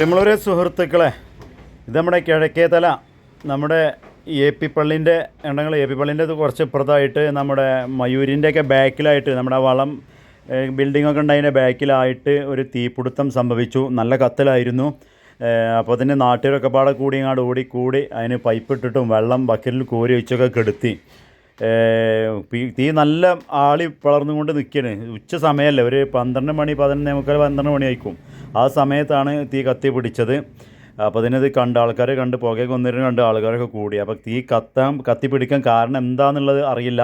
നമ്മളൊരു സുഹൃത്തുക്കളെ ഇത് നമ്മുടെ കിഴക്കേതല നമ്മുടെ എ പി പള്ളിന്റെ ഉണ്ടെങ്കിൽ എ പി പള്ളിന്റെ കുറച്ച് ഇപ്പുറത്തായിട്ട് നമ്മുടെ മയൂരിന്റെയൊക്കെ ബാക്കിലായിട്ട് നമ്മുടെ വളം ബിൽഡിങ്ങൊക്കെ ഒക്കെ ഉണ്ടതിന്റെ ബാക്കിലായിട്ട് ഒരു തീപിടുത്തം സംഭവിച്ചു. നല്ല കത്തലായിരുന്നു. അപ്പോൾ തന്നെ നാട്ടുകാരൊക്കെ പാടെ കൂടി ഇങ്ങോട്ട് ഓടി കൂടി അതിന് പൈപ്പ് ഇട്ടിട്ടും വെള്ളം ബക്കറ്റിൽ കോരി വെച്ചൊക്കെ കെടുത്തി. തീ നല്ല ആളി വളർന്നുകൊണ്ട് നിൽക്കുകയാണ് ഉച്ച സമയമല്ലേ ഒരു പന്ത്രണ്ട് മണി പതിനൊന്ന് മുക്കാൽ പന്ത്രണ്ട് മണി ആയിക്കും ആ സമയത്താണ് തീ കത്തി പിടിച്ചത്. അപ്പോൾ അതിനത് കണ്ട ആൾക്കാരെ കണ്ട് പുകയൊക്കെ ഒന്നിരുന്ന് കണ്ട് ആൾക്കാരൊക്കെ കൂടി. അപ്പോൾ തീ കത്താൻ കത്തി പിടിക്കാൻ കാരണം എന്താണെന്നുള്ളത് അറിയില്ല.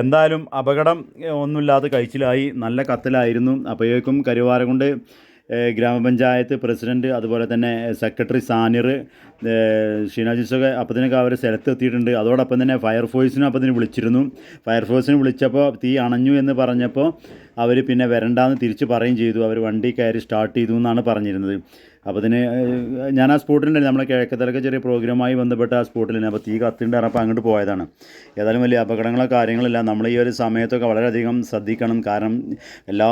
എന്തായാലും അപകടം ഒന്നുമില്ലാതെ കഴിച്ചിലായി. നല്ല കത്തലായിരുന്നു. അപ്പോഴേക്കും കരുവാരകുണ്ട് ഏഹ്, ഗ്രാമപഞ്ചായത്ത് പ്രസിഡന്റ് അതുപോലെ തന്നെ സെക്രട്ടറി സാനിർ ഷീനാജിസൊക്കെ അപ്പത്തിനൊക്കെ അവർ സ്ഥലത്ത് എത്തിയിട്ടുണ്ട്. അതോടൊപ്പം തന്നെ ഫയർഫോഴ്സിനും അപ്പത്തിന് വിളിച്ചിരുന്നു. ഫയർഫോഴ്സിന് വിളിച്ചപ്പോൾ തീ അണഞ്ഞു എന്ന് പറഞ്ഞപ്പോൾ അവർ പിന്നെ വരണ്ടാന്ന് തിരിച്ച് പറയും ചെയ്തു. അവർ വണ്ടി കയറി സ്റ്റാർട്ട് ചെയ്തു എന്നാണ് പറഞ്ഞിരുന്നത്. അപ്പോൾ അതിന് ഞാൻ ആ സ്പോട്ടിലുണ്ടായിരുന്നു. നമ്മളെ കിഴക്കത്തലൊക്കെ ചെറിയ പ്രോഗ്രാമായി ബന്ധപ്പെട്ട ആ സ്പോട്ടിലുണ്ട് അപ്പോൾ തീ കത്തിന്റെ അപ്പോൾ അങ്ങോട്ട് പോയതാണ്. ഏതായാലും വലിയ അപകടങ്ങളോ കാര്യങ്ങളില്ല നമ്മൾ ഈ ഒരു സമയത്തൊക്കെ വളരെയധികം ശ്രദ്ധിക്കണം. കാരണം എല്ലാ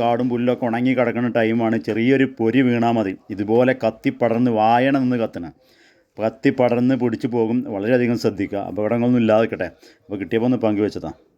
കാടും പുല്ലൊക്കെ ഉണങ്ങി കിടക്കുന്ന ടൈമാണ് ചെറിയൊരു പൊരി വീണാൽ മതി. ഇതുപോലെ കത്തി പടർന്ന് വായണ നിന്ന് കത്തണം. കത്തി പടർന്ന് പിടിച്ചു പോകും. വളരെയധികം ശ്രദ്ധിക്കുക. അപകടങ്ങളൊന്നും ഇല്ലാതെ കിട്ടെ അപ്പോൾ കിട്ടിയപ്പോൾ ഒന്ന് പങ്കുവെച്ചതാണ്